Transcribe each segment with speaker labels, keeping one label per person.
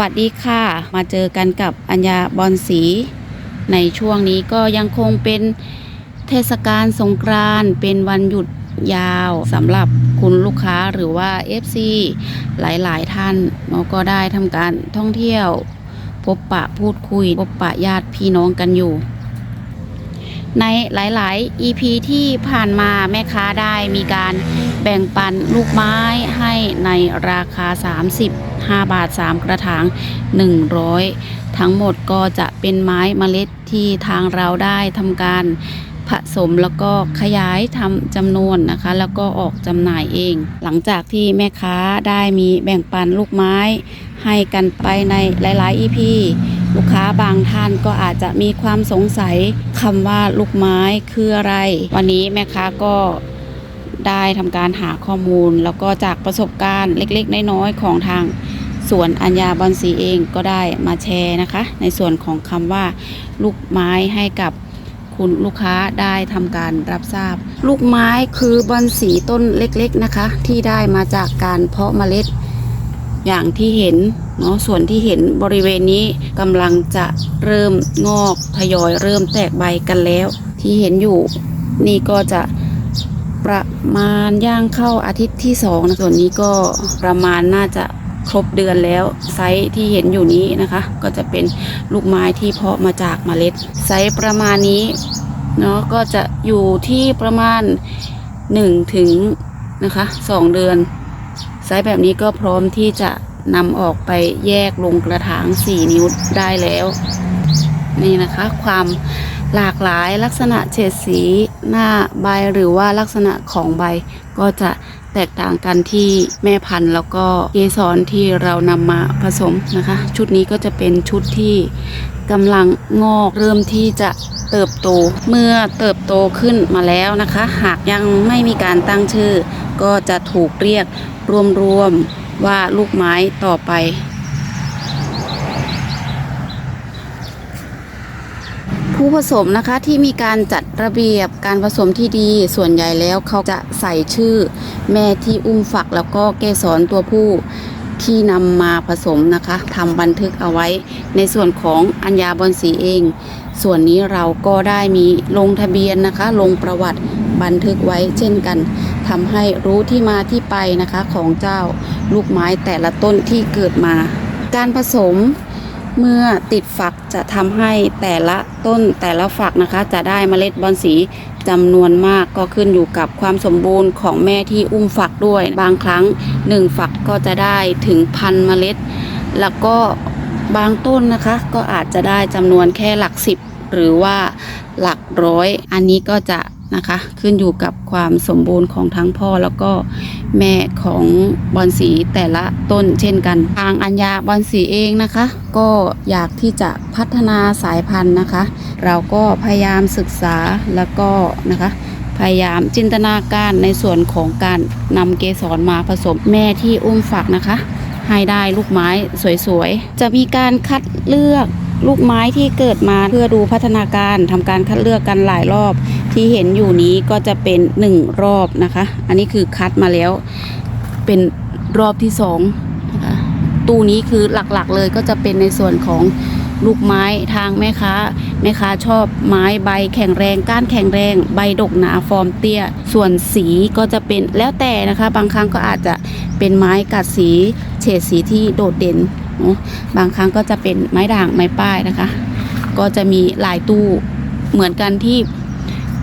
Speaker 1: วัสดีค่ะ มาเจอกันกับอัญญาบอลสี ในช่วงนี้ก็ยังคงเป็นเทศกาลสงกรานต์เป็นวันหยุดยาวสำหรับคุณลูกค้าหรือว่า FC หลายๆ ท่านเนาก็ได้ทำการท่องเที่ยว พบปะพูดคุย พบปะญาติพี่น้องกันอยู่ ในหลาย ๆ EP ที่ผ่านมาแม่ค้าได้มีการแบ่งปันลูกไม้ให้ในราคา 5 บาท 3 กระถาง 100 ทั้งหมดก็จะเป็นไม้เมล็ดที่ทางเราได้ทำการผสมแล้วก็ขยายทำจำนวนนะคะ แล้วก็ออกจำหน่ายเอง หลังจากที่แม่ค้าได้มีแบ่งปันลูกไม้ ให้กันไปในหลาย ๆ EP ลูกค้าบางท่านก็อาจจะมีความสงสัยคำว่าลูกไม้คืออะไร วันนี้แม่ค้าก็ได้ทำการหาข้อมูล แล้วก็จากประสบการณ์เล็ก ๆ น้อย ๆ ของทาง ส่วนอัญญาบอนสีเองก็ได้มาแชร์นะคะ ในส่วนของคำว่า ลูกไม้ให้กับคุณลูกค้าได้ทำการรับทราบ ลูกไม้คือบอนสีต้นเล็กๆนะคะ ที่ได้มาจากการเพาะเมล็ดอย่างที่เห็นเนาะส่วนที่เห็นบริเวณนี้กำลังจะเริ่มงอกทยอยเริ่มแตกใบกันแล้ว ที่เห็นอยู่นี่ก็จะประมาณย่างเข้าอาทิตย์ที่สองนะส่วนนี้ก็ประมาณน่าจะ ครบเดือนแล้วไซส์ที่เห็นอยู่นี้นะคะ ก็จะเป็นลูกไม้ที่เพาะมาจากเมล็ด ไซส์ประมาณนี้เนาะก็จะอยู่ที่ประมาณ1ถึงนะคะ2เดือน ไซส์แบบนี้ก็พร้อมที่จะนำออกไปแยกลงกระถาง 4 นิ้วได้แล้ว นี่นะคะความหลากหลายลักษณะเฉดสีหน้าใบหรือว่าลักษณะของใบก็จะ แตกต่างกันที่แม่พันธุ์แล้วก็เกสรที่เรานำมาผสมนะคะ ชุดนี้ก็จะเป็นชุดที่กำลังงอกเริ่มที่จะเติบโตเมื่อเติบโตขึ้นมาแล้วนะคะ หากยังไม่มีการตั้งชื่อ ก็จะถูกเรียกรวมๆว่าลูกไม้ต่อไปผู้ผสมนะคะที่มีการจัด ระเบียบการผสมที่ดีส่วนใหญ่แล้วเขาจะใส่ชื่อแม่ที่อุ้มฝักแล้วก็เกสรตัวผู้ที่นำมาผสมนะคะทำบันทึกเอาไว้ในส่วนของอัญญาบอนสีเอง ส่วนนี้เราก็ได้มีลงทะเบียนนะคะ ลงประวัติบันทึกไว้เช่นกันทำให้รู้ที่มาที่ไปนะคะของเจ้าลูกไม้แต่ละต้นที่เกิดมา การผสม เมื่อติดฝักจะทำให้แต่ละต้นแต่ละฝักนะคะ จะได้เมล็ดบอนสีจำนวนมากก็ขึ้นอยู่กับความสมบูรณ์ของแม่ที่อุ้มฝักด้วย บางครั้งหนึ่งฝักก็จะได้ถึงพันเมล็ด แล้วก็บางต้นนะคะ ก็อาจจะได้จำนวนแค่หลักสิบหรือว่าหลักร้อย อันนี้ก็จะ นะคะ ขึ้นอยู่กับความสมบูรณ์ของทั้งพ่อแล้วก็แม่ของบอนสีแต่ละต้นเช่นกัน ทางอัญญาบอนสีเองนะคะ ก็อยากที่จะพัฒนาสายพันธุ์นะคะ เราก็พยายามศึกษาแล้วก็นะคะพยายามจินตนาการในส่วนของการนำเกสรมาผสมแม่ที่อุ้มฝักนะคะ ให้ได้ลูกไม้สวยๆ จะมีการคัดเลือก ลูกไม้ที่เกิดมาเพื่อดูพัฒนาการทำการคัดเลือกกันหลายรอบ ที่เห็นอยู่นี้ก็จะเป็นหนึ่งรอบนะคะ อันนี้คือคัดมาแล้วเป็นรอบที่สองนะคะตู้นี้คือหลักๆเลยก็จะเป็นในส่วนของลูกไม้ทางแม่ค้าแม่ค้าชอบไม้ใบแข็งแรงก้านแข็งแรง ใบดกหนาฟอร์มเตี้ย ส่วนสีก็จะเป็นแล้วแต่นะคะ บางครั้งก็อาจจะเป็นไม้กัดสี เฉดสีที่โดดเด่น บางครั้งก็จะเป็นไม้ด่างไม้ป้ายนะคะ ก็จะมีหลายตู้เหมือนกันที่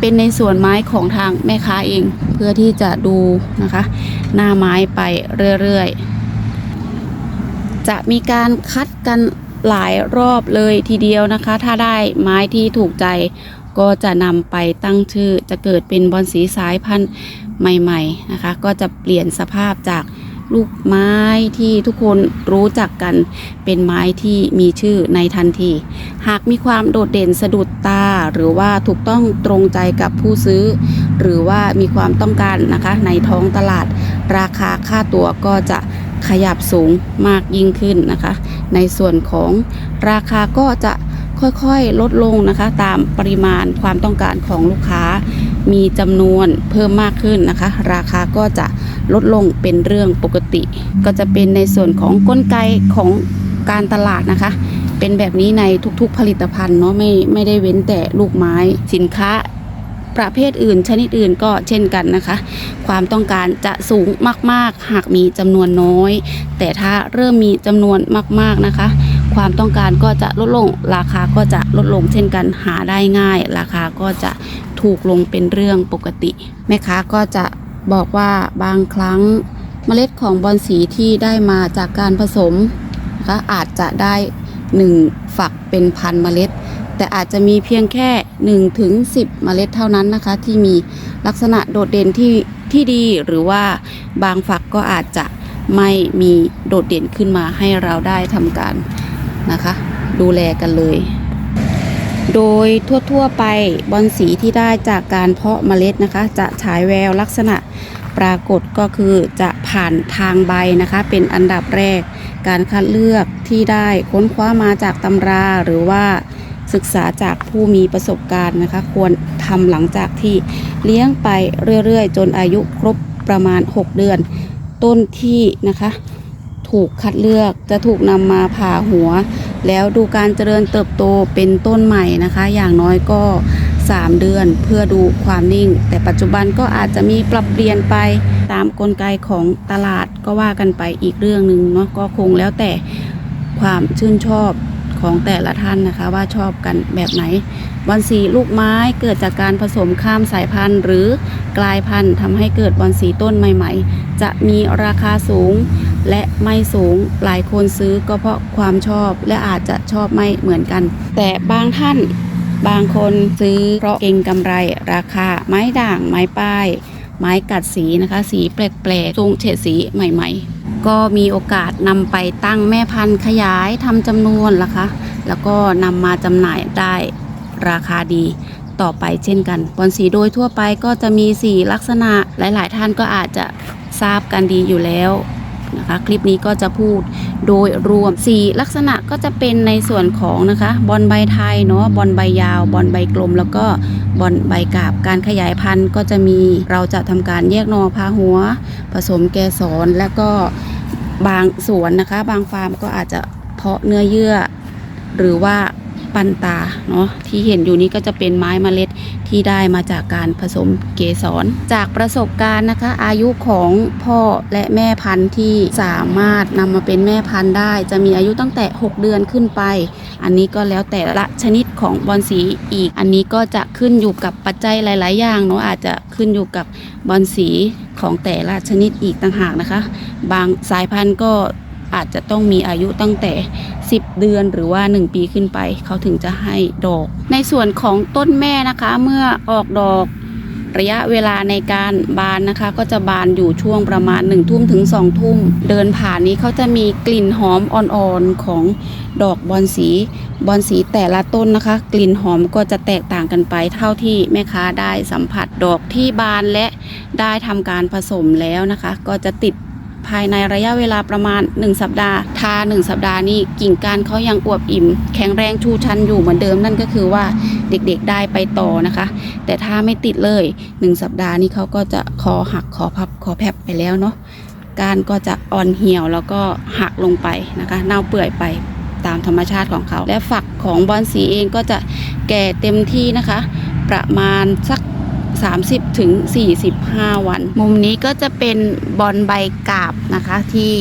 Speaker 1: เป็นในส่วนไม้ของทางแม่ค้าเองเพื่อที่จะดูนะคะ หน้าไม้ไปเรื่อยๆ จะมีการคัดกันหลายรอบเลยทีเดียวนะคะ ถ้าได้ไม้ที่ถูกใจก็จะนำไปตั้งชื่อจะเกิดเป็นบอนสีสายพันธุ์ใหม่ ๆ นะคะ ก็จะเปลี่ยนสภาพจาก ลูกไม้ที่ทุกคนรู้จักกันเป็นไม้ที่มีชื่อในทันที หากมีความโดดเด่นสะดุดตา หรือว่าถูกต้องตรงใจกับผู้ซื้อ หรือว่ามีความต้องการนะคะในท้องตลาด ราคาค่าตัวก็จะขยับสูงมากยิ่งขึ้นนะคะ ในส่วนของราคาก็จะค่อยๆ ลดลงนะคะ ตามปริมาณความต้องการของลูกค้า มีจำนวนเพิ่มมากขึ้นนะคะ ราคาก็จะ ลดลงเป็นเรื่องปกติ ก็จะเป็นในส่วนของกลไกของการตลาดนะคะ เป็นแบบนี้ในทุกๆผลิตภัณฑ์เนาะไม่ไม่ได้เว้นแต่ลูกไม้สินค้าประเภทอื่น ชนิดอื่นก็เช่นกันนะคะ ความต้องการจะสูงมาก ๆ หากมีจำนวนน้อย แต่ถ้าเริ่มมีจำนวนมาก ๆนะคะ ความต้องการก็จะลดลง ราคาก็จะลดลงเช่นกันหาได้ง่าย ราคาก็จะถูกลงเป็นเรื่องปกติ แม่ค้าก็จะ บอกว่าบางครั้งเมล็ดของบอนสีที่ได้มาจากการผสมนะคะอาจจะได้1ฝักเป็นพันเมล็ด แต่อาจจะมีเพียงแค่1ถึง10 เมล็ดเท่านั้นนะคะ ที่มีลักษณะโดดเด่นที่ที่ดีหรือว่าบางฝักก็อาจจะไม่มีโดดเด่นขึ้นมาให้เราได้ทำการนะคะ ดูแลกันเลย โดยทั่วๆไปบอนสีที่ได้จากการเพาะเมล็ดนะคะ จะฉายแววลักษณะ ปรากฏก็คือจะผ่านทางใบนะคะ เป็นอันดับแรก การคัดเลือกที่ได้ค้นคว้ามาจากตำราหรือว่าศึกษาจากผู้มีประสบการณ์นะคะ ควรทำหลังจากที่เลี้ยงไปเรื่อยๆ จนอายุครบประมาณ 6 เดือน ต้นที่นะคะ ถูกคัดเลือกจะถูกนำมาผ่าหัว แล้วดูการเจริญเติบโตเป็นต้นใหม่นะคะ อย่างน้อยก็ 3 เดือน เพื่อดูความนิ่ง แต่ปัจจุบันก็อาจจะมีปรับเปลี่ยนไปตามกลไกของตลาดก็ว่ากันไปอีกเรื่องหนึ่งเนาะก็คงแล้วแต่ความชื่นชอบของแต่ละท่านนะคะว่าชอบกันแบบไหน บอนสีลูกไม้เกิดจากการผสมข้ามสายพันธุ์ หรือกลายพันธุ์ทำให้เกิดบอนสีต้นใหม่ ๆ จะมีราคาสูงและไม่สูงหลายคนซื้อก็เพราะความชอบและอาจจะชอบไม่เหมือนกัน แต่บางท่าน บางคนซื้อเพราะเก่งกำไรราคา ไม้ด่างไม้ป้าย ไม้กัดสีนะคะ สีแปลกๆทรงเฉดสีใหม่ ๆ ก็มีโอกาสนำไปตั้งแม่พันธุ์ขยายทำจำนวนนะคะ แล้วก็นำมาจำหน่ายได้ราคาดีต่อไปเช่นกันบอนสีโดยทั่วไปก็จะมีสีลักษณะหลาย ๆ ท่านก็อาจจะทราบกันดีอยู่แล้วนะคะ คลิปนี้ก็จะพูด โดยรวมสีลักษณะก็จะเป็นในส่วนของนะคะบอลใบไทยเนาะบอลใบยาว บอลใบกลม แล้วก็บอลใบกาบการขยายพันธุ์ก็จะมีเราจะทำการแยกนอพาหัว ผสมแกสรแล้วก็บางสวนนะคะ บางฟาร์มก็อาจจะเพาะเนื้อเยื่อ หรือว่า ปันตาเนาะที่เห็นอยู่นี้ก็จะเป็นไม้เมล็ดที่ได้มาจากการผสมเกสร จากประสบการณ์นะคะ อายุของพ่อและแม่พันธุ์ที่สามารถนำมาเป็นแม่พันธุ์ได้ จะมีอายุตั้งแต่ 6 เดือนขึ้นไป อันนี้ก็แล้วแต่ละชนิดของบอนสีอีก อันนี้ก็จะขึ้นอยู่กับปัจจัยหลาย ๆ อย่างเนาะอาจจะขึ้นอยู่กับบอนสีของแต่ละชนิดอีกต่างหากนะคะ บางสายพันธุ์ก็ อาจจะต้องมีอายุตั้งแต่ 10 เดือนหรือว่า 1 ปีขึ้นไป เขาถึงจะให้ดอก ในส่วนของต้นแม่นะคะเมื่อออกดอกระยะเวลาในการบานนะคะ ก็จะบานอยู่ช่วงประมาณ1ทุ่มถึง2ทุ่ม เดินผ่านนี้เขาจะมีกลิ่นหอมอ่อนๆของดอกบอนสี บอนสีแต่ละต้นนะคะ กลิ่นหอมก็จะแตกต่างกันไป เท่าที่แม่ค้าได้สัมผัสดอกที่บานและได้ทำการผสมแล้วนะคะ ก็จะติด ภายในระยะเวลาประมาณ 1 สัปดาห์ ทา 1 สัปดาห์นี้กิ่งก้านเขายังอวบอิ่ม แข็งแรงชูชันอยู่เหมือนเดิมนั่นก็คือว่าเด็กๆได้ไปต่อนะคะ แต่ถ้าไม่ติดเลย 1 สัปดาห์นี้เขาก็จะคอหักคอพับคอแผบไปแล้วเนาะก้านก็จะอ่อนเหี่ยวแล้วก็หักลงไปนะคะ เน่าเปื่อยไปตามธรรมชาติของเขา และฝักของบอนสีเองก็จะแก่เต็มที่นะคะ ประมาณสัก 30ถึง45 วัน มุมนี้ก็จะเป็นบอลใบกาบนะคะที่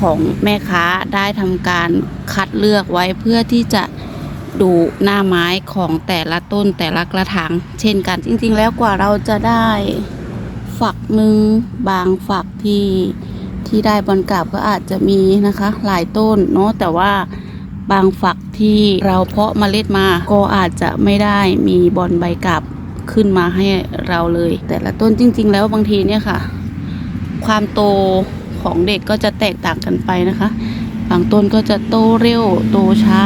Speaker 1: ของแม่ค้าได้ทำการคัดเลือกไว้เพื่อที่จะดูหน้าไม้ของแต่ละต้นแต่ละกระถางเช่นกัน จริงๆ แล้วกว่าเราจะได้ฝักหนึ่งบางฝักที่ที่ได้บอลกาบก็อาจจะมีนะคะ หลายต้นเนาะแต่ว่าบางฝักที่เราเพาะเมล็ดมาก็อาจจะไม่ได้มีบอลใบกาบ ขึ้นมาให้เราเลย แต่ละต้นจริง ๆ แล้วบางทีเนี่ยค่ะ ความโตของเด็กก็จะแตกต่างกันไปนะคะ บางต้นก็จะโตเร็วโตช้า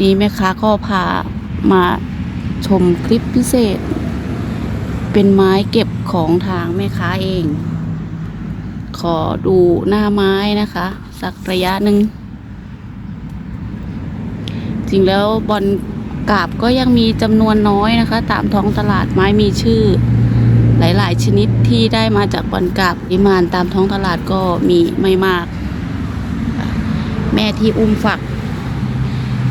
Speaker 1: นี่แม่ค้าก็พามาชมคลิปพิเศษ เป็นไม้เก็บของทางแม่ค้าเอง ขอดูหน้าไม้นะคะ สักระยะหนึ่ง ริงแล้วบอลกาบก็ยังมีจำนวนน้อยนะคะ ตามท้องตลาดไม้มีชื่อ หลายๆ ชนิดที่ได้มาจากบอลกาบปริมาณตามท้องตลาดก็มีไม่มาก แม่ที่อุ้มฝัก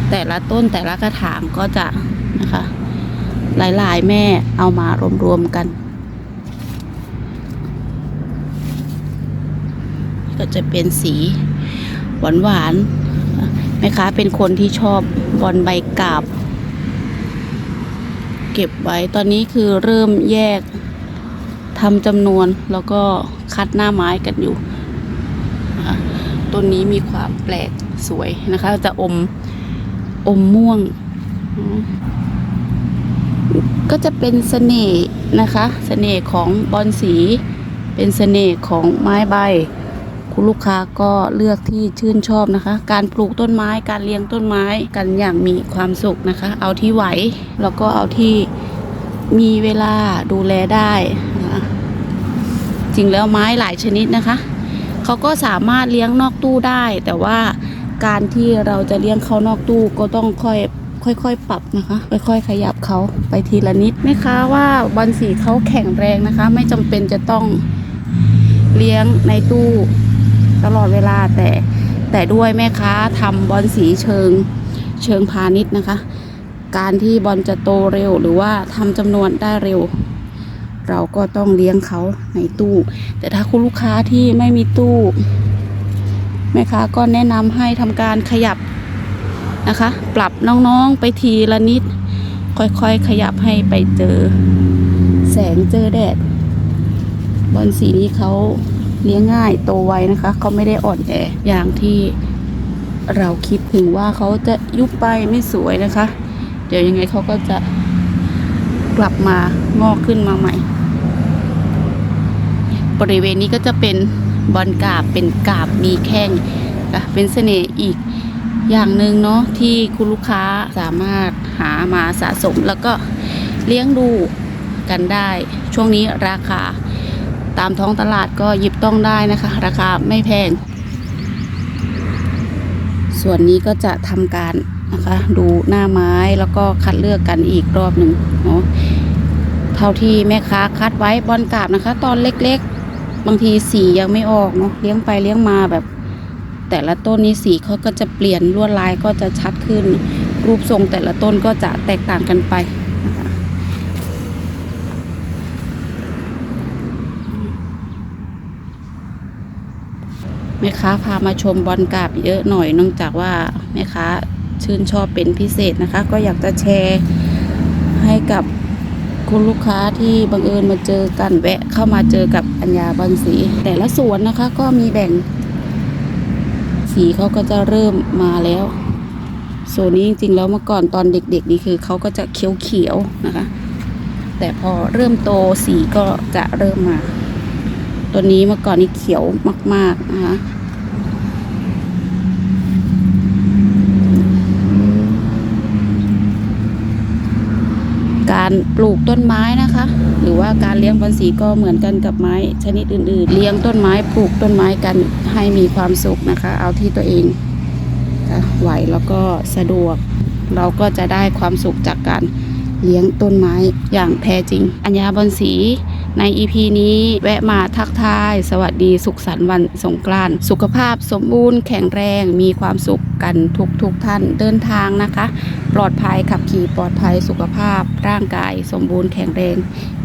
Speaker 1: แต่ละต้นแต่ละกระถางก็จะนะคะ หลายๆ แม่เอามารวมๆกัน ก็จะเป็นสีหวานๆ แม่ค้าเป็นคนที่ชอบบอลใบกาบ เก็บไว้ตอนนี้คือเริ่มแยกทำจำนวนแล้วก็คัดหน้าไม้กันอยู่ต้นนี้มีความแปลกสวยนะคะ จะอมอมม่วง ก็จะเป็นเสน่ห์นะคะ เสน่ห์ของบอนสี เป็นเสน่ห์ของไม้ใบ ลูกค้าก็เลือกที่ชื่นชอบนะคะ การปลูกต้นไม้การเลี้ยงต้นไม้กันอย่างมีความสุขนะคะ เอาที่ไหวแล้วก็เอาที่มีเวลาดูแลได้นะจริงแล้วไม้หลายชนิดนะคะเขาก็สามารถเลี้ยงนอกตู้ได้ แต่ว่าการที่เราจะเลี้ยงเขานอกตู้ก็ต้องค่อยค่อยๆ ปรับนะคะ ค่อยๆ ขยับเขาไปทีละนิดไหมคะว่าบอลสีเขาแข็งแรงนะคะ ไม่จำเป็นจะต้องเลี้ยงในตู้ ตลอดเวลาแต่แต่ด้วยแม่ค้าทำบอลสีเชิงเชิงพาณิชย์นะคะ การที่บอลจะโตเร็วหรือว่าทำจำนวนได้เร็ว เราก็ต้องเลี้ยงเขาในตู้ แต่ถ้าคุณลูกค้าที่ไม่มีตู้แม่ค้าก็แนะนำให้ทำการขยับนะคะ ปรับน้องๆไปทีละนิด ค่อยๆขยับให้ไปเจอ แสงเจอแดด บอลสีนี้เขา เลี้ยงง่ายโตไวนะคะ เขาไม่ได้อ่อนแออย่างที่เราคิดถึงว่าเขาจะยุบไปไม่สวยนะคะ เดี๋ยวยังไงเขาก็จะกลับมางอกขึ้นมาใหม่ บริเวณนี้ก็จะเป็นบอลกาบเป็นกาบมีแข้งเป็นเสน่ห์อีกอย่างหนึ่งเนาะที่คุณลูกค้าสามารถหามาสะสมแล้วก็เลี้ยงดูกันได้ ช่วงนี้ราคา ตามท้องตลาดก็หยิบต้องได้นะคะ ราคาไม่แพง ส่วนนี้ก็จะทำการนะคะ ดูหน้าไม้แล้วก็คัดเลือกกันอีกรอบหนึ่งเนาะเท่าที่แม่ค้าคัดไว้บอลกราบนะคะ ตอนเล็กๆ บางทีสียังไม่ออกเนาะเลี้ยงไปเลี้ยงมาแบบ แต่ละต้นนี้สีเขาก็จะเปลี่ยนลวดลายก็จะชัดขึ้น รูปทรงแต่ละต้นก็จะแตกต่างกันไปนะคะ แม่ค้าพามาชมบอลกาบเยอะหน่อยเนื่องจากว่าแม่ค้าชื่นชอบเป็นพิเศษนะคะ ก็อยากจะแชร์ให้กับคุณลูกค้าที่บังเอิญมาเจอกันแวะเข้ามาเจอกับอัญญาบอลสี แต่ละสวนนะคะก็มีแบ่ง สีเขาก็จะเริ่มมาแล้วส่วนนี้จริงๆแล้วเมื่อก่อนตอนเด็กๆนี่คือเขาก็จะเขียวๆนะคะ แต่พอเริ่มโตสีก็จะเริ่มมา ตัวนี้เมื่อก่อนนี่เขียวมาก ๆ นะคะการปลูกต้นไม้นะคะ หรือว่าการเลี้ยงบอนสีก็เหมือนกันกับไม้ชนิดอื่น ๆ เลี้ยงต้นไม้ปลูกต้นไม้กันให้มีความสุขนะคะ เอาที่ตัวเองค่ะไหวแล้วก็สะดวก เราก็จะได้ความสุขจากการเลี้ยงต้นไม้อย่างแท้จริง อัญญาบอนสี ใน EP นี้แวะมาทักทาย สวัสดีสุขสันต์วันสงกรานต์สุขภาพสมบูรณ์แข็งแรงมีความสุขกันทุกทุกๆท่านเดินทางนะคะ ปลอดภัยขับขี่ปลอดภัยสุขภาพ ร่างกายสมบูรณ์แข็งแรง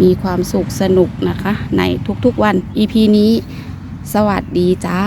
Speaker 1: มีความสุขสนุกนะคะ ในทุกๆวัน EP นี้ สวัสดีจ้า